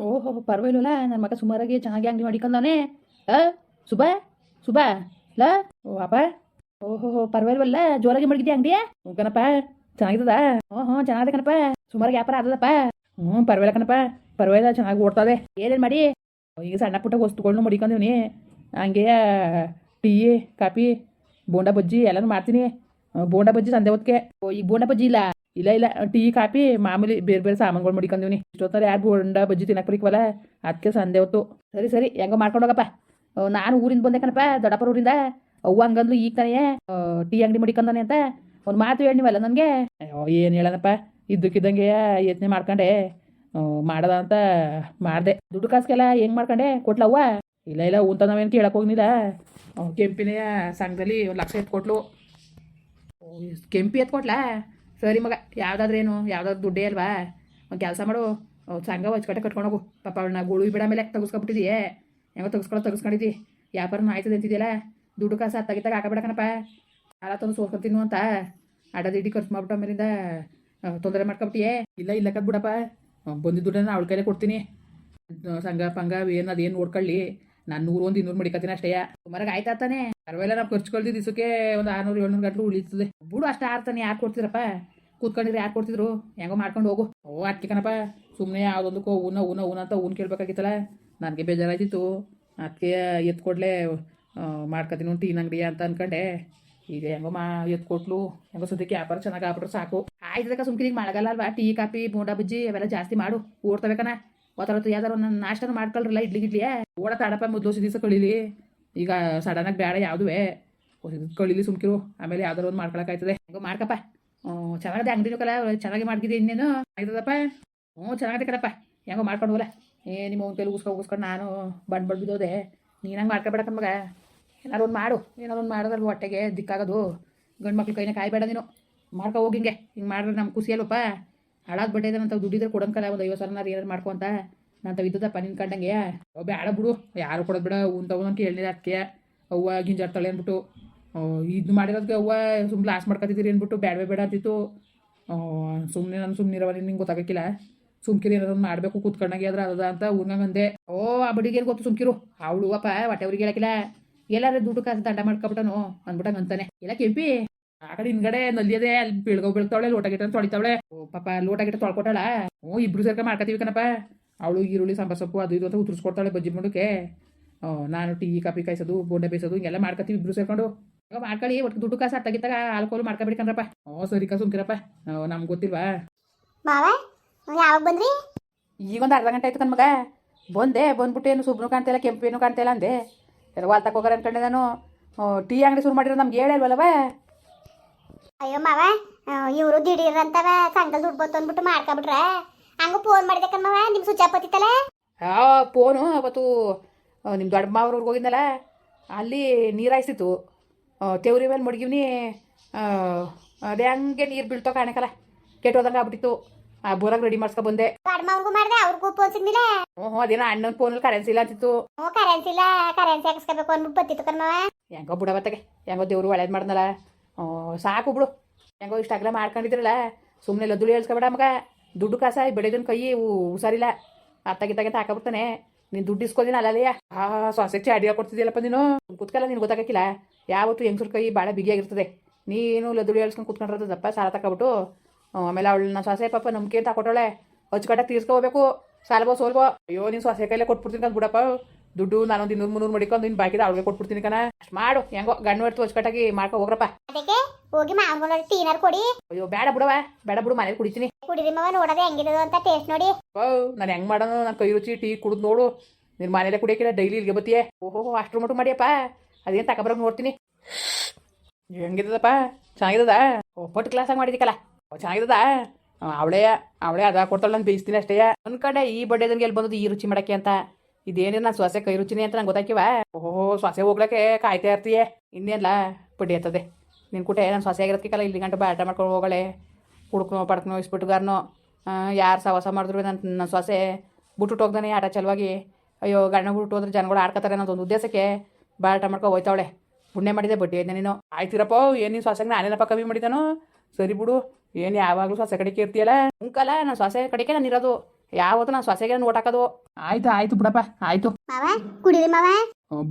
ಓಹೋ, ಪರವಾಗಿಲ್ಲ ನನ್ನ ಮಗ ಸುಮಾರಾಗಿ ಚೆನ್ನಾಗಿ ಅಂಗಡಿ ಮಾಡಿಕೊಂಡವನೇ ಆ ಸುಬಾ ಸುಬಾ ಲ, ಓ, ಅಪ್ಪ. ಓಹೋ, ಪರವಾಗಿಲ್ವಲ್ಲ ಜೋರಾಗಿ ಮಡಗಿದ್ಯಾ ಅಂಗಡಿ? ಹ್ಞೂ, ಕಣಪ್ಪ. ಚೆನ್ನಾಗಿದ್ದದ? ಹ್ಞೂ ಹ್ಞೂ, ಚೆನ್ನಾಗಿದೆ ಕಣಪ್ಪ. ಸುಮಾರಾಗಿ ವ್ಯಾಪಾರ ಆದದಪ್ಪ. ಹ್ಞೂ, ಪರವಾಗಿಲ್ಲ ಕಣಪ್ಪ. ಪರವಾಗಿಲ್ಲ, ಚೆನ್ನಾಗಿ ಓಡ್ತದೆ ಏನೇನು ಮಾಡಿ? ಈಗ ಸಣ್ಣ ಪುಟ್ಟ ವಸ್ತುಗಳ್ನು ಮಡಿಕೊಂಡಿವ್ನಿ. ಹಂಗೆ, ಟೀ, ಕಾಫಿ, ಬೋಂಡ ಬಜ್ಜಿ ಎಲ್ಲನೂ ಮಾಡ್ತೀನಿ. ಬೋಂಡಾ ಬಜ್ಜಿ ಸಂದೆ ಹೊತ್ತಿಗೆ ಓ, ಈಗ ಬೋಂಡ ಬಜ್ಜಿ ಇಲ್ಲ. ಇಲ್ಲ ಇಲ್ಲ, ಟೀ, ಕಾಫಿ, ಮಾಮೂಲಿ ಬೇರೆ ಬೇರೆ ಸಾಮಾನುಗಳು ಮಡಿಕೊಂಡಿವ್ನಿ ಇಷ್ಟೊತ್ತಾರೆ ಯಾರು ಬೋಂಡ ಬಜ್ಜಿ ತಿನ್ನಕ್ಕೆ ಬರೀಕವಲ್ಲ ಅದಕ್ಕೆ ಸಂದೆ ಹೊತ್ತು. ಸರಿ ಸರಿ, ಹೆಂಗೋ ಮಾಡ್ಕೊಂಡು ಹೋಗಪ್ಪ. ನಾನು ಊರಿಂದ ಬಂದೆ ಕಣಪ್ಪ, ದೊಡ್ಡಪ್ಪರ ಊರಿಂದ. ಅವ್ವ ಹಂಗಂದ್ಲು ಈಗ ತಾನೇ ಟೀ ಅಂಗಡಿ ಮಡಿಕೊಂಡಾನೆ ಅಂತ. ಒಂದು ಮಾತು ಹೇಳಿ ನೀವಲ್ಲ ನನಗೆ. ಏನು ಹೇಳನಪ್ಪ ಇದ್ದಕ್ಕಿದ್ದಂಗೆ ಯತ್ನೆ ಮಾಡ್ಕೊಂಡೆ. ಮಾಡದ ಅಂತ ಮಾಡಿದೆ. ದುಡ್ಡು ಕಾಸ್ಗೆಲ್ಲ ಹೆಂಗೆ ಮಾಡ್ಕೊಂಡೆ? ಕೊಟ್ಲವ್ವ ಇಲ್ಲ ಇಲ್ಲ ಊಂತ ನಾವೇನು ಕೇಳಕ್ಕೆ ಹೋಗ್ನಿಲ್ಲ. ಕೆಂಪಿನ ಸಂಘದಲ್ಲಿ ಒಂದು ಲಕ್ಷ ಎತ್ಕೊಟ್ಲು ಕೆಂಪಿ ಎತ್ಕೊಟ್ಲಾ ಸರಿ ಮಗ, ಯಾವ್ದಾದ್ರೇನು, ಯಾವ್ದಾದ್ರು ದುಡ್ಡೇ ಅಲ್ವಾ? ಒಂದು ಕೆಲಸ ಮಾಡು ಸಂಘ ಹೊಚ್ಕಟ್ಟೆ ಕಟ್ಕೊಂಡೋಗು ಪಾಪ ಅವಳನ್ನ ಗುಳು ಬಿಡ ಮೇಲೆ ತಗಸ್ಕೊಬಿಟ್ಟಿದೀಯ. ಹೆಂಗೋ ತಗಸ್ಕೊಳ್ಳೋ ತಗಸ್ಕೊಂಡಿದ್ದಿ ವ್ಯಾಪಾರನೂ ಆಯ್ತದೆ ಅಂತಿದ್ಯಲ್ಲ? ದುಡ್ಡು ಕಾಸು ಹತ್ತಾಗಿತ್ತಾಗ ಹಾಕಬೇಡಕನಪ್ಪ ಸಾಲ ತಂದು ಸೋಸ್ಕೊತೀನು ಅಂತ. ಅಡದಿಡ್ಡಿ ಖರ್ಚು ಮಾಡ್ಬಿಟ್ಟು ಆಮೇಲಿಂದ ತೊಂದರೆ ಮಾಡ್ಕೊಬಿಟ್ಟಿಯೇ. ಇಲ್ಲ ಇಲ್ಲ ಕದ್ ಬಿಡಪ್ಪ. ಬಂದಿದ್ದ ದುಡ್ಡನ್ನ ಅವಳ ಕೈಲೇ ಕೊಡ್ತೀನಿ. ಸಂಘ ಪಂಗ ಏನು ಅದೇನು ನೋಡ್ಕೊಳ್ಳಿ. ನಾನು ನೂರು ಒಂದು ಇನ್ನೂರು ಮಡಿಕತ್ತೀನಿ ಅಷ್ಟೇ. ಮರಗ ಆಯ್ತಾ ತಾನೆ. ಪರವಾಗಿಲ್ಲ ನಾವು ಖರ್ಚು ದಿವಸಕ್ಕೆ ಒಂದು ಆರ್ನೂರು, ಏಳ್ನೂರು ಗಂಟಲು ಉಳಿತದೆ. ಬಿಡು, ಅಷ್ಟು ಆರ್ತಾನೆ, ಯಾರು ಕೊಡ್ತೀರಪ್ಪ ಕೂತ್ಕೊಂಡಿದ್ರೆ ಯಾರು ಕೊಡ್ತಿದ್ರು? ಹೆಂಗೋ ಮಾಡ್ಕೊಂಡು ಹೋಗು. ಓ ಅದಕ್ಕೆ ಕಣಪ್ಪ ಸುಮ್ಮನೆ ಯಾವುದೊಂದಕ್ಕೋ ಊನ ಊನ ಊನ ಅಂತ ಊನ್ ಕೇಳ್ಬೇಕಾಗಿತ್ತಲ್ಲ? ನನಗೆ ಬೇಜಾರಾಯ್ತಿತ್ತು. ಅದಕ್ಕೆ ಎತ್ಕೊಡ್ಲೆ ಮಾಡ್ಕೊತೀನಿ ಟೀನ್ ಅಂಗಡಿ ಅಂತ ಅನ್ಕೊಂಡೆ. ಈಗ ಹೆಂಗೋ ಮಾ ಎತ್ಕೊಟ್ಲು ಹೆಂಗೋ ಸದ್ಯಕ್ಕೆ ವ್ಯಾಪಾರ ಚೆನ್ನಾಗಿ ಆಗ್ಬಿಟ್ರೆ, ಸಾಕು. ಆಯ್ತದಕ್ಕ ಸುಮ್ಮನೆ ಈಗ ಮಳೆಗಾಲ ಅಲ್ವಾ? ಟೀ, ಕಾಫಿ, ಬೋಂಡಾ, ಬಜ್ಜಿ, ಅವೆಲ್ಲ ಜಾಸ್ತಿ ಮಾಡು. ಓಡ್ತಬೇಕನ ಒತ್ತರತ್ತು ಯಾವ್ದಾರು ನನ್ನ ನಾಷ್ಟನ ಮಾಡ್ಕೊಳ್ರಲ್ಲ, ಇಡ್ಲಿ ಇಡ್ಲಿಯ ಓಡ ತಾಡಪ್ಪ ಮೊದಲು ದಿವಸ ಕಳೀಲಿ. ಈಗ ಸಡನ್ನಾಗಿ ಬೇಡ ಯಾವುದುವೆ ಕಳಿಲಿ ಸುಮ್ಕಿರು. ಆಮೇಲೆ ಯಾವ್ದಾರು ಒಂದು ಮಾಡ್ಕೊಳಕ್ಕಾಯ್ತದೆ ಹೆಂಗೋ, ಮಾಡ್ಕಪ್ಪ. ಚೆನ್ನಾಗಿದೆ ಅಂಗಡಿನೂ ಚೆನ್ನಾಗಿ ಮಾಡ್ಕಿದ್ದೆ ಇನ್ನೇನು? ಆಯ್ತದಪ್ಪ. ಹ್ಞೂ ಚೆನ್ನಾಗಿದೆ ಕಲಪ್ಪ ಹೆಂಗೋ ಮಾಡ್ಕೊಂಡು ಹೋಗಲ್ಲ ಏ, ನಿಮ್ಮ ಒಂದು ಕೈಲಿ ಉಸ್ಕೊ ಉಸ್ಕೊಂಡು ನಾನು ಬಂಡ್ ಬಡ್ ಬಿದ್ದೋದೆ. ನೀನು ಹಂಗೆ ಮಾಡ್ಕೊಬೇಡ ಮಗ. ಏನಾರು ಒಂದು ಮಾಡು. ಏನಾರು ಒಂದು ಮಾಡೋದ್ರಲ್ಲಿ ಹೊಟ್ಟೆಗೆ ದಿಕ್ಕಾಗೋದು. ಗಂಡು ಮಕ್ಳು ಕೈನ ಕಾಯ್ಬೇಡ ನೀನು. ಮಾಡ್ಕೊ ಹೋಗಿ ಹಿಂಗೆ. ಹಿಂಗೆ ಮಾಡಿದ್ರೆ ನಮ್ಗೆ ಖುಷಿಯಲ್ಲಪ್ಪ. ಹಾಳಾದ ಬಟ್ಟೆ ನಂತ ದುಡ್ಡಿದ್ರೆ ಕೊಡಂಕಲ್ಲ ಒಂದು ಐವತ್ತು ಸಾವಿರ ಏನಾರು ಮಾಡ್ಕೊ ಅಂತ. ನಾನು ಇದ್ದದಪ್ಪ ನಿನ್ ಕಂಡಂಗೆ. ಬೇಡ ಬಿಡು. ಯಾರು ಕೊಡೋದು ಬಿಡ. ಉಂತ ಅಂತ ಹೇಳಿದ ಅದಕ್ಕೆ ಅವ್ವ ಗಿಂಜಾಡ್ತಾಳೆ ಅಂದ್ಬಿಟ್ಟು. ಇದು ಮಾಡಿರೋದಕ್ಕೆ ಅವ್ವ ಸುಮ್ಮನೆ ಲಾಸ್ ಮಾಡ್ಕೊತಿದ್ದೀರಿ ಅಂದ್ಬಿಟ್ಟು. ಬೇಡವೇ ಬೇಡ ಅಂತಿತ್ತು. ಸುಮ್ಮನೆ ನಾನು ಇರೋ ನಿಂಗೆ ಗೊತ್ತಾಗಕ್ಕಿಲ್ಲ. ಸುಮ್ಕಿರಿ ಏನಾದ್ರು ಮಾಡಬೇಕು ಕೂತ್ಕೊಂಡಾಗೆ ಅದ್ರ ಅದ ಅಂತ ಊರ್ಗಂಗಂದೆ ಓ, ಆ ಬಡಿಗೇನು ಗೊತ್ತು ಸುಮ್ಕಿರು. ಅವಳು ಅಪ್ಪ ಹೊಟ್ಟೆ ಅವ್ರಿಗೆ ಹೇಳಕ್ಕಿಲ್ಲ. ಎಲ್ಲಾರು ದುಡ್ಡು ಕಾಸು ದಂಡ ಮಾಡ್ಕೊಬಿಟ್ಟನು. ಅಂದ್ಬಿಟ್ಟಂಗೆ ಅಂತಾನೆ. ಎಲ್ಲ ಕೆಂಪಿ. ಆ ಕಡೆ ಹಿಂದ್ಗಡೆ ನಲ್ಲಿಯದೆ ಅಲ್ಲಿ ಬೀಳ್ಗೋ ಬೀಳ್ತಾವಳೆ, ಲೋಟ ಗಿಟ್ಟ ತೊಳಿತಾವಳೆ. ಓ, ಪಾಪ ಲೋಟ ಗಿಟ್ಟ ತೊಳ್ಕೊಟ್ಟಾಳ. ಓ ಇಬ್ರು ಸೇರ್ಕ ಮಾಡ್ಕೊತೀವಿ ಕಣಪ್ಪ. ಅವಳು ಈರುಳ್ಳಿ ಸಾಂಬಾರು ಸೊಪ್ಪು ಅದು ಇದು ಅಂತ ಉತ್ತರಿಸ್ಕೊಡ್ತಾಳೆ ಬಜ್ಜಿ ಮುಂಡಕ್ಕೆ ನಾನು ಟೀ ಕಾಫಿ ಕಾಯಿಸೋದು ಬೋಂಡೆ ಬೇಯಿಸೋದು ಹಿಂಗೆಲ್ಲ ಮಾಡ್ಕೊತೀವಿ ಇಬ್ರು ಸೇರ್ಕೊಂಡು. ಮಾಡ್ಕೊಳ್ಳಿ ಒಟ್ಟು ದುಡ್ಡು ಕಾಸು ಹತ್ತಾಗಿತ್ತಾಗ ಆಲ್ಕೋಲ್ ಮಾಡ್ಕೊಬಿಡ್ಕಂದ್ರಪ್ಪ. ಓ ಸರಿ ಕಾ ಸುಮ್ಕಿರಪ್ಪ ನಮ್ಗೆ ಗೊತ್ತಿಲ್ವಾ? ಮಾವ ಯಾವಾಗ ಬಂದ್ರಿ? ಈಗೊಂದು ಅರ್ಧ ಗಂಟೆ ಆಯ್ತು ಕಣ್ಮಗ ಬಂದೆ ಬಂದ್ಬಿಟ್ಟು ಏನು ಸುಬ್ನು ಕಾಣ್ತಿಲ್ಲ ಕೆಂಪು ಏನು ಕಾಣ್ತಿಲ್ಲ ಅಂದೆ. ಎಲ್ಲ ವಾಲ್ ತಗೋಗಾರ ಅನ್ಕೊಂಡೆ ನಾನು. ಟೀ ಅಂಗಡಿ ಶುರು ಮಾಡಿರೋ ನಮ್ಗೆ ಹೇಳಿಲ್ವಲ್ಲವ ಅಯ್ಯೋ ಮಾವ ಇವರು ದಿಢೀರ್ ಅಂತವ ಸಂಘದ ದುಡ್ಡು ಬಂತು ಅಂದ್ಬಿಟ್ಟು ಮಾಡ್ಕೊಬಿಟ್ರ. ಹಂಗ ಫೋನ್ ಮಾಡಿದೆ ಕಣ್ಮವ ನಿಮ್ ಸ್ವಿಚ್ ಆಫ್ ಬತ್ತಿತ್ತಲ್ಲ ಆ ಫೋನು ಅವತ್ತು ನಿಮ್ಮ ದೊಡ್ಡ ಮಾವ್ರವ್ರಿಗೆ ಹೋಗಿದ್ನಲ್ಲ ಅಲ್ಲಿ ನೀರು ಹಾಯ್ಸಿತ್ತು. ತೆವ್ರಿ ಮೇಲೆ ಮಡಗಿವ್ನಿ ಅದೇ ಹಂಗೆ ನೀರು ಬೀಳ್ತೋ ಕಾಣಕಲ್ಲ ಕೆಟ್ಟೋದಂಗೆ ಆಗ್ಬಿಟ್ಟಿತ್ತು. ಆ ಬೋರಾಗ ರೆಡಿ ಮಾಡ್ಸ್ಕೊ ಬಂದೆ. ಅವ್ರಿಗೂ ಮಾಡಿದೆ ಅವ್ರಿಗೂ ಫೋನ್ ಸಿಗ್ಲಿಲ್ಲ? ಹ್ಞೂ ಹ್ಞೂ ಅದೇನೋ ಅಣ್ಣನ ಫೋನಲ್ಲಿ ಕರೆನ್ಸಿ ಇಲ್ಲ ಅಂತಿತ್ತು. ಹ್ಞೂ ಕರೆನ್ಸಿ ಇಲ್ಲ ಕರೆನ್ಸಿ ಹಾಕಿಸ್ಕೋಬೇಕು ಅಂದ್ಬಿಟ್ಟು ಬತ್ತಿತ್ತು ಹೆಂಗೋ ಬಿಡ ಬತ್ತಗೆ ಹೆಂಗೋ ದೇವ್ರು ಒಳ್ಳೇದು ಮಾಡ್ದಲ್ಲ ಸಾಕು ಬಿಡು. ಹೆಂಗೋ ಇಷ್ಟ ಆಗಲ್ಲ ಮಾಡ್ಕೊಂಡಿದ್ರಲ್ಲ ಸುಮ್ಮನೆ ಲದ್ದುಳಿ ಹೇಳ್ಸ್ಕೊಬೇಡ ಮಗ. ದುಡ್ಡು ಕಾಸ ಬೆಳೆದನ್ ಕೈ ಹುಷಾರಿಲ್ಲ ಅತ್ತಾಗಿತ್ತಾಗೆ ಹಾಕಬಿಡ್ತಾನೆ. ನೀನು ದುಡ್ಡು ಇಸ್ಕೋದಿನ ಅಲ್ಲಲ್ಲಯ್ಯ ಆ ಸೊಸೆಗೆ ಅಡಿಗೆ ಕೊಡ್ತಿದ್ಯಲ್ಲಪ್ಪ ನೀನು? ಕುತ್ಕಲ್ಲ ನೀನು ಗೊತ್ತಾಗಕ್ಕಿಲ್ಲ. ಯಾವತ್ತು ಹೆಂಗಸ್ರ ಕೈ ಭಾಳ ಬಿಗಿಯಾಗಿರ್ತದೆ. ನೀನು ಲದ್ದುಡಿ ಹೇಳ್ಸ್ಕೊಂಡು ಕುತ್ಕೊಂಡಿರೋದಪ್ಪ ಸಾಲ ತಗೊಬಿಟ್ಟು ಆಮೇಲೆ ಅವಳನ್ನ ಸೊಸೆ ಪಾಪ ನಂಬಿಕೆ ಅಂತ ಹಾಕೊಟ್ಟವಳೆ ಅಚ್ಚುಕಟ್ಟಾಗಿ ತೀರ್ಸ್ಕೋಬೇಕು. ಸಾಲಬೋ ಸೋಲ್ಬೋ. ಅಯ್ಯೋ ನೀನು ಸೊಸೆ ಕೈಲೇ ಕೊಟ್ಬಿಡ್ತೀನಿ ಅಂತ ಬಿಡಪ್ಪ. ದುಡ್ಡು ನಾನೊಂದು ಇನ್ನೂರು ಮುನ್ನೂರು ಮಡಿಕೊಂಡು ನೀನು ಬಾಕಿದ ಅವಳಿಗೆ ಕೊಟ್ಬಿಡ್ತೀನಿ ಕಣ. ಅಷ್ಟ್ ಮಾಡು. ಹೆಂಗೋ ಗಂಡು ಹೊಡ್ತು ಅಚ್ಚುಕಟ್ಟಾಗಿ ಮಾಡ್ಕೊ ಹೋಗ್ರಪ್ಪ. ಅದಕ್ಕೆ ಹೋಗಿ ಟೀನರ್ ಕೊಡಿ. ಅಯ್ಯೋ ಬೇಡ ಬಿಡವ ಬೇಡ ಬಿಡು ಮನೇಲಿ ಕುಡಿತೀನಿ. ಕುಡಿರಿ ಮಾವ ನೋಡೋದು ಹೆಂಗಿರೋದು ಅಂತ ಟೇಸ್ಟ್ ನೋಡಿ. ಓ, ನಾನು ಹೆಂಗ್ ಮಾಡೋಣ ನಾನು ಕೈ ರುಚಿ, ಟೀ ಕುಡಿದು ನೋಡು. ನಿನ್ನ ಮನೇಲೆ ಕುಡಿಯೋಕಿಲ್ಲ, ಡೈಲಿ ಇಲ್ಲಿಗೆ ಬತ್ತೀಯೇ ಓಹೋ, ಅಷ್ಟ್ರ ಮಟು ಮಾಡಿಯಪ್ಪ. ಅದೇನು ತಗೊಬರೋಕೆ ನೋಡ್ತೀನಿ. ಹೆಂಗಿದ್ದದಪ್ಪ ಚೆನ್ನಾಗಿದ್ದದ ಓ ಪಟ್ಟು ಕ್ಲಾಸಾಗಿ ಮಾಡಿದಿಕ್ಕಲ್ಲ ಓ ಚೆನ್ನಾಗಿದ್ದದ ಅವಳೇ ಅವಳೇ ಅದ ಕೊಡ್ತಾಳೆ, ನಾನು ಬೇಯಿಸ್ತೀನಿ ಅಷ್ಟೇ. ನನ್ನ ಕಡೆ ಈ ಬಡ್ಡೆದಂಗೆ ಎಲ್ಲಿ ಬಂದದ್ದು ಈ ರುಚಿ ಮಾಡಕ್ಕೆ ಅಂತ. ಇದೇನೇ ನಾನು ಸೊಸೆ ಕೈ ರುಚಿನಿ ಅಂತ ನಂಗೆ ಗೊತ್ತಾಕಿವ ಓಹೋ, ಸೊಸೆ ಹೋಗ್ಲಕ್ಕೆ ಕಾಯ್ತಾ ಇರ್ತೀಯ. ಇನ್ನೇನಲ್ಲ ಪುಡಿ ಎತ್ತದೆ. ನಿನ್ನ ಕುಟೆ ನಾನು ಸೊಸೆ ಆಗಿರೋದಕ್ಕೆಲ್ಲ, ಇಲ್ಲಿ ಗಂಟೆ ಬಾಟ ಮಾಡ್ಕೊಂಡು ಹೋಗಳೆ. ಹುಡುಕ್ನೋ ಪಡ್ಕನೋ ಇಸ್ಬಿಟ್ಟುಗಾರನೋ ಯಾರು ಸವಾಸ ಮಾಡಿದ್ರು ನನ್ನ ನನ್ನ ಸೊಸೆ ಬಿಟ್ಟು ಹೋಗ್ದಾನೆ, ಆಟ ಚಲವಾಗಿ, ಅಯ್ಯೋ ಗಣ್ಣ ಬಿಟ್ಟು ಹೋದ್ರೆ ಜನಗಳು ಆಡ್ಕೊತಾರೆ ಅನ್ನೋದೊಂದು ಉದ್ದೇಶಕ್ಕೆ ಬಾಟ ಮಾಡ್ಕೊ ಹೋಯ್ತಾವಳೆ. ಪುಣ್ಯ ಮಾಡಿದೆ, ಬಡ್ಡಿ ಐತೆ ನೀನು. ಆಯ್ತಿರಪ್ಪ ಏನು ನೀನು ಸೊಸೆಗೆ ನಾನೇನಪ್ಪ ಕಮ್ಮಿ ಮಾಡಿದ್ದಾನು ಸರಿ ಬಿಡು, ಏನು ಯಾವಾಗಲೂ ಸೊಸೆ ಕಡೆಗೆ ಇರ್ತೀಯಲ್ಲ ಉಂಕಲ್ಲ ನಾನು ಸೊಸೆ ಕಡೆಗೆ ನಾನು ಇರೋದು ಯಾವತ್ತು ನಾನು ಸೊಸೆಗೆ ನೋಟ್ ಹಾಕೋದು? ಆಯ್ತು ಆಯ್ತು ಬಿಡಪ್ಪ ಆಯ್ತು. ಮಾವ ಕುಡೀರಿ ಮಾವ.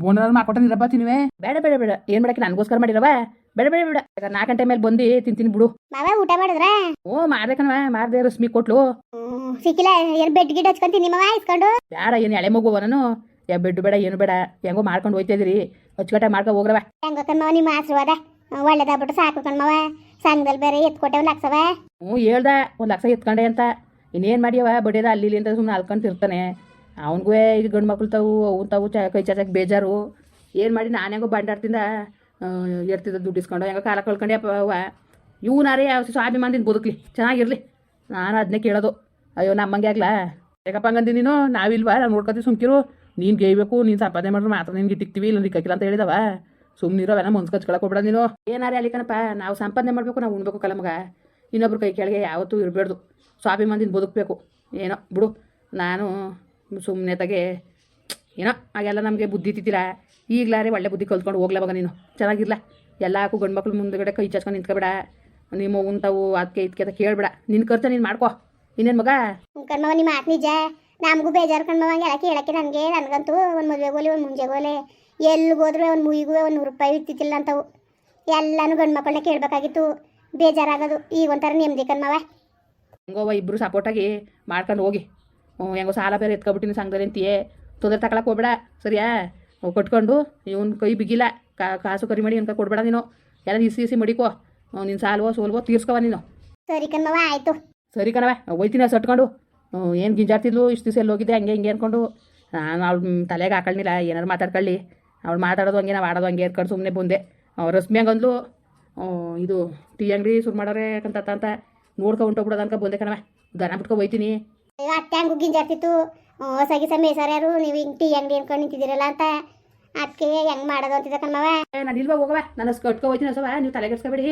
ಬೋನಲ್ಲಿ ಮಾಡ್ಕೊಟ್ಟಿರಪ್ಪ ತಿನ್ವೆ ಬೇಡ ಬೇಡ ಬೇಡ. ಏನ್ ಮಾಡಕ್ಕೆ ನನಗೋಸ್ಕರ ಮಾಡಿರವ ಬೇಡ ಬೇಡ ಬೇಡ. ನಾಲ್ಕು ಗಂಟೆ ಮೇಲೆ ಬಂದು ತಿಂತೀನಿ ಬಿಡು. ಮಾವ ಊಟ ಮಾಡಿದ್ರ? ಓ ಮಾಡ್ಬೇಕನವ. ಮಾಡ್ದೆ ರಶ್ಮಿ ಕೊಟ್ಲು. ಸಿಕ್ಕಿಲ್ಲ. ಏನ್ ಬೆಡ್ ಗಿಡ್ ಹಚ್ಕೊಂತೀನಿ ಮಾವ ಇಸ್ಕೊಂಡು. ಬೇಡ ಏನು ಎಳೆ ಮಗುವ ನಾನು ಯಾ ಬೆಡ್ ಬೇಡ ಏನು ಬೇಡ. ಹೆಂಗೋ ಮಾಡ್ಕೊಂಡು ಹೋಯ್ತಿದ್ರಿ ಇದೀರಿ. ಅಚ್ಚುಕಟ್ಟ ಮಾಡ್ಕೊ ಹೋಗ್ರವ ಹೆಂಗ ಕಣ್ಮವ ನಿಮ್ಮ ಆಶೀರ್ವಾದ. ಒಳ್ಳೇದಾಗ್ಬಿಟ್ಟು ಸಾಕು ಕಣ್ಮವ ಸಂಘದಲ್ಲಿ ಬೇರೆ ಎತ್ಕೊಟ್ಟೆ ಒಂದು ಲಕ್ಷವ. ಹ್ಞೂ ಹೇಳ್ದ. ಒಂದು ಲಕ್ಷ ಎತ್ಕೊಂಡೆ ಅಂತ. ಇನ್ನೇನು ಮಾಡ್ಯವ ಬಡಿಯೋದ ಅಲ್ಲಿ ಅಂತ ಸುಮ್ಮನೆ ಅಲ್ಕೊಂಡು ಇರ್ತಾನೆ. ಅವನಿಗೂ ಈಗ ಗಂಡು ಮಕ್ಳು ತಾವು ಅವ್ನು ತಾವು ಚ ಕೈ ಚಾಚಕ್ಕೆ ಬೇಜಾರು. ಏನು ಮಾಡಿ ನಾನೇಗೋ ಬಂಡಾಡ್ತಿಂದ ಇರ್ತಿದ್ದ ದುಡ್ಡು ಇಸ್ಕೊಂಡು ಹೆಂಗೋ ಕಾಲ ಕಳ್ಕೊಂಡೆ ಯಾವ ಇವನಾರೇ ಸ್ವಾಭಿಮಾನದಿಂದ ಬದುಕಲಿ. ಚೆನ್ನಾಗಿರಲಿ. ನಾನು ಅದನ್ನೇ ಕೇಳೋದು. ಅಯ್ಯೋ, ನಮ್ಮಂಗೆ ಆಗ್ಲಾ? ಯಾಕಪ್ಪ ಹಂಗಂದಿ ನೀನು? ನಾವಿಲ್ವಾ? ನಾವು ನೋಡ್ಕೊತೀವಿ, ಸುಮ್ಕಿರು. ನೀನು ಗೇಯ್ಬೇಕು ನೀನು ಸಂಪಾದನೆ ಮಾಡಿದ್ರೆ ಮಾತ್ರ ನಿನ್ಗೆ ಇಟ್ಟಿಕ್ತೀವಿ ಇಲ್ಲ ಇಕ್ಕಿಲ್ಲ ಅಂತ ಹೇಳಿದವ. ಸುಮ್ಮನಿರೋವೆಲ್ಲ ಮನ್ಸು ಕಚ್ಕೊಳಕ್ಕೆ ಹೋಗ್ಬೇಡ ನೀನು. ಏನಾರೇ ಅಲ್ಲಿ ಕಣಪ್ಪ? ನಾವು ಸಂಪಾದನೆ ಮಾಡಬೇಕು, ನಾವು ಉಣ್ಬೇಕು ಕಲಮಗ. ಇನ್ನೊಬ್ರು ಕೈ ಕೆಳಗೆ ಯಾವತ್ತೂ ಇರಬೇಡ್ದು. ಸ್ವಾಭಿಮಾನದಿಂದ ಬದುಕಬೇಕು. ಏನೋ, ಬಿಡು. ನಾನು ಸುಮ್ಮನೆ ತಗೆ, ಏನೋ, ಹಾಗೆಲ್ಲ ನಮಗೆ ಬುದ್ಧಿ ತಿತ್ತಿಲ್ಲ ಈಗಲಾರೆ ಒಳ್ಳೆ ಬುದ್ಧಿ ಕಲ್ತ್ಕೊಂಡು ಹೋಗ್ಲ ಮಗ ನೀನು. ಚೆನ್ನಾಗಿರ್ಲ. ಎಲ್ಲಕ್ಕೂ ಗಂಡು ಮಕ್ಳು ಮುಂದಗಡೆ ಕೈ ಚಚ್ಕೊಂಡು ನಿಂತ್ಕೊಬೇಡ. ನಿಮ್ಮ ಉಂತಾವು ಅದಕ್ಕೆ ಇದಕ್ಕೆ ಅಂತ ಕೇಳಬೇಡ. ನಿನ್ನ ಖರ್ಚು ನೀನು ಮಾಡ್ಕೋ. ಇನ್ನೇನು ಮಗ? ಕಣ್ಮವ ನಿಮ್ಮ ಮಾತು ನಿಜ. ನಮಗೂ ಬೇಜಾರು ಕಣ್ಮವ ಎಲ್ಲ ಕೇಳಕ್ಕೆ ನನಗೆ? ನನಗಂತೂ ಒಂದು ಮದುವೆಗೋಲಿ ಒಂದು ಮುಂಜೆಗೋಲೆ ಎಲ್ಲಿಗೆ ಹೋದ್ರೆ ಒಂದು ಮುಯಿಗೂ, ಒಂದು ನೂರು ರೂಪಾಯಿ ಇರ್ತಿತ್ತಿಲ್ಲ ಅಂತವು. ಎಲ್ಲನೂ ಗಂಡು ಮಕ್ಕಳನ್ನ ಕೇಳಬೇಕಾಗಿತ್ತು. ಬೇಜಾರಾಗೋದು. ಈಗ ಒಂಥರ ನೆಮ್ಮದಿ ಕಣ್ಮವ ಹೆಂಗೋವ ಇಬ್ಬರು ಸಪೋರ್ಟಾಗಿ ಮಾಡ್ಕೊಂಡು ಹೋಗಿ. ಹ್ಞೂ ಹೆಂಗೋ ಸಾಲ ಬೇರೆ ಎತ್ಕೊಬಿಟ್ಟಿನಿ ಸಂಘದಲ್ಲಿ ಅಂತೀಯೇ. ತೊಂದರೆ ತಗೊಳಕ್ಕೆ ಹೋಗ್ಬೇಡ ಸರಿಯಾ? ಕೊಟ್ಕೊಂಡು ಇವನು ಕೈ ಬಿಗಿಲ್ಲ. ಕಾ- ಕಾಸು ಕರಿ ಮಾಡಿ ಇನ್ಕ ಕೊಡ್ಬೇಡ ನೀನು. ಎಲ್ಲ ಇಸಿ ಇಸಿ ಮಡಿಕೋ. ನಿನ್ನ ಸಾಲ್ವೋ ಸೋಲ್ವೋ ತೀರ್ಸ್ಕವ ನೀನು. ಸರಿ ಕಣವ ಆಯಿತು. ಸರಿ ಕಣವ ಹೋಯ್ತೀನಿ ಸಟ್ಕೊಂಡು. ಏನು ಗಿಂಜಾಡ್ತಿದ್ಲು? ಇಷ್ಟು ದಿವಸ ಎಲ್ಲಿ ಹೋಗಿದ್ದೆ? ಹಂಗೆ ಹಿಂಗೆ ಅನ್ಕೊಂಡು. ನಾನು ಅವ್ಳು ತಲೆಗೆ ಹಾಕೊಳ್ಳಿಲ್ಲ ಏನಾರು ಮಾತಾಡ್ಕೊಳ್ಳಿ. ಅವ್ಳು ಮಾತಾಡೋದು ಹಂಗೆ ನಾವು ಆಡೋದು ಹಂಗೆ ಅಂದ್ಕೊಂಡು ಸುಮ್ಮನೆ ಬಂದೆ. ರಶ್ಮಿ ಹಂಗಂದ್ಲು. ಇದು ಟೀ ಅಂಗಡಿ ಶುರು ಮಾಡೋರೆ ಅಂತ. ನೋಡ್ಕೊ ಹೊಂಟೋಗ್ಬಿಡೋದು ಅನ್ಕೊ ಬಂದೆ ಕಣವ ದನ ಬಿಟ್ಕೊ ಹೋಯ್ತೀನಿ. ಅತ್ತೆ ಹಂಗೂ ಗಿಂಜಾಡ್ತಿತ್ತು ಹೊಸ ಗಿಸ ಯಾರು ನೀವು ಹಿಂಗೆ ಟೀ ಅಂಗಡಿ ಅನ್ಕೊಂಡು ನಿಂತಿದ್ದೀರಲ್ಲ ಅಂತ. ಅದಕ್ಕೆ ಹೆಂಗ್ ಮಾಡೋದು ಅಂತಿದ್ದ ಕಣವ ಏ ನಾನು ಇಲ್ವಾ ಹೋಗವ ನಾನು ಕಟ್ಕೊ ಹೋಯ್ತೀನಿ ಹೊಸವ ನೀವು ತಲೆ ಕೆಡ್ಸ್ಕೊಬೇಡಿ.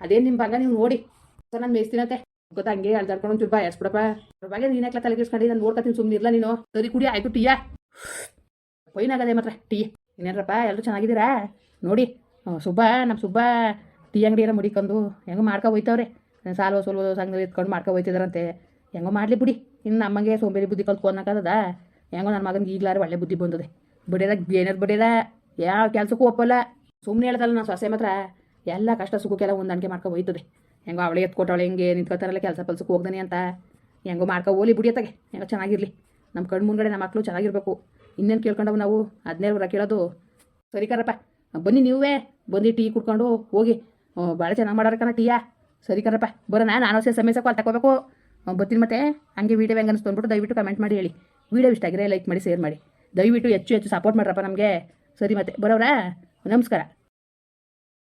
ಅದೇನು ನಿಮ್ಮ ಬಂಗ ನೀವು ನೋಡಿ. ನಾನು ಮೇಯ್ತೀನಂತೆ ಗೊತ್ತಾ ಹಂಗೆ ಅಳ್ದಾಡ್ಕೊಂಡು ಒಂಚೂರು ಬಾಯ್ ಹಚ್ಬಿಡಪ್ಪ ಅದ್ರ ಬಗ್ಗೆ ನೀನಕ್ಲ ತಲೆ ಕೆಡ್ಸ್ಕೊಂಡು? ನಾನು ನೋಡ್ಕೊತೀನಿ ಸುಮ್ಮನೆ ಇರಲ್ಲ ನೀನು. ಸರಿ ಕುಡಿ ಆಯ್ತು ಟೀಯಾ ಪೈನಾಗದೆ ಮಾತ್ರ ಟೀ. ಇನ್ನೇನ್ರಪ್ಪ ಎಲ್ಲರೂ ಚೆನ್ನಾಗಿದ್ದೀರಾ? ನೋಡಿ. ಸುಬ್ಬ ನಮ್ಮ ಸುಬ್ಬ ಟೀ ಅಂಗಡಿ ಎಲ್ಲ ಮುಡಿಕೊಂಡು ಹೆಂಗೋ ಮಾಡ್ಕೊ ಹೋಯ್ತವ್ರೆ. ಸಾಲ್ವ ಸೋಲ್ವ ಸಂಘದಲ್ಲಿ ಎತ್ಕೊಂಡು ಮಾಡ್ಕೊ ಹೋಯ್ತಿದಾರಂತೆ. ಹೆಂಗೋ ಮಾಡಲಿ ಬಿಡಿ. ಇನ್ನು ನಮ್ಮಂಗೆ ಸೋಂಬೇರಿ ಬುದ್ಧಿ ಕಲ್ತ್ಕೊಳಕದ ಹೆಂಗೋ ನನ್ನ ಮಗನಿಗೆ ಈಗಲಾರು ಒಳ್ಳೆ ಬುದ್ಧಿ ಬಂದದೆ. ಬಡಿಯೋದ ಏನಾರು ಬಡಿಯೋದ? ಯಾವ ಕೆಲಸಕ್ಕೂ ಒಪ್ಪಲ್ಲ. ಸುಮ್ಮನೆ ಹೇಳ್ತಲ್ಲ ನಾನು ಸೊಸೆ ಮಾತ್ರ. ಎಲ್ಲ ಕಷ್ಟ ಸುಖಕ್ಕೆಲ್ಲ ಹೊಂದಾಣಿಕೆ ಮಾಡ್ಕೊ ಹೋಯ್ತದೆ. ಹೆಂಗೋ ಅವಳೆ ಎತ್ಕೊಟ್ಟವಳೆ, ಹೆಂಗೆ ನಿಂತ್ಕೊತಾರಲ್ಲ ಕೆಲಸ ಪಲ್ಸಕ್ಕೆ ಹೋಗ್ದಾನೆ ಅಂತ. ಹೆಂಗೋ ಮಾಡ್ಕೊ ಹೋಲಿ ಬಿಡಿಯತ್ತಾಗೆ ಹೆಂಗೋ ಚೆನ್ನಾಗಿರಲಿ. ನಮ್ಮ ಕಣ್ಣು ಮುಂದ್ಗಡೆ ನಮ್ಮ ಮಕ್ಕಳು ಚೆನ್ನಾಗಿರ್ಬೇಕು. ಇನ್ನೇನು ಕೇಳ್ಕೊಂಡವು ನಾವು? ಅದನ್ನೇ ಬರ ಕೇಳೋದು. ಸರಿ ಕರಪ್ಪ. ಬನ್ನಿ ನೀವೇ. ಬಂದು ಟೀ ಕುಡ್ಕೊಂಡು ಹೋಗಿ. ಭಾಳ ಚೆನ್ನಾಗಿ ಮಾಡಾರ ಕಣ ಟೀಯಾ. ಸರಿ ಕರಪ್ಪ ಬರೋಣ ನಾನು ಸಮಯ ಅಲ್ಲಿ ತಗೋಬೇಕು. ಬರ್ತೀನಿ ಮತ್ತೆ, ಹಂಗೆ ವೀಡಿಯೋ ಹೆಂಗೆ ಅನಿಸ್ತು ಅಂದ್ಬಿಟ್ಟು ದಯವಿಟ್ಟು ಕಮೆಂಟ್ ಮಾಡಿ ಹೇಳಿ. ವೀಡಿಯೋ ಇಷ್ಟ ಆಗಿರೇ ಲೈಕ್ ಮಾಡಿ ಶೇರ್ ಮಾಡಿ. ದಯವಿಟ್ಟು ಹೆಚ್ಚು ಹೆಚ್ಚು ಸಪೋರ್ಟ್ ಮಾಡ್ರಪ್ಪ ನಮಗೆ. ಸರಿ ಮತ್ತೆ ಬರೋರಾ ನಮಸ್ಕಾರ.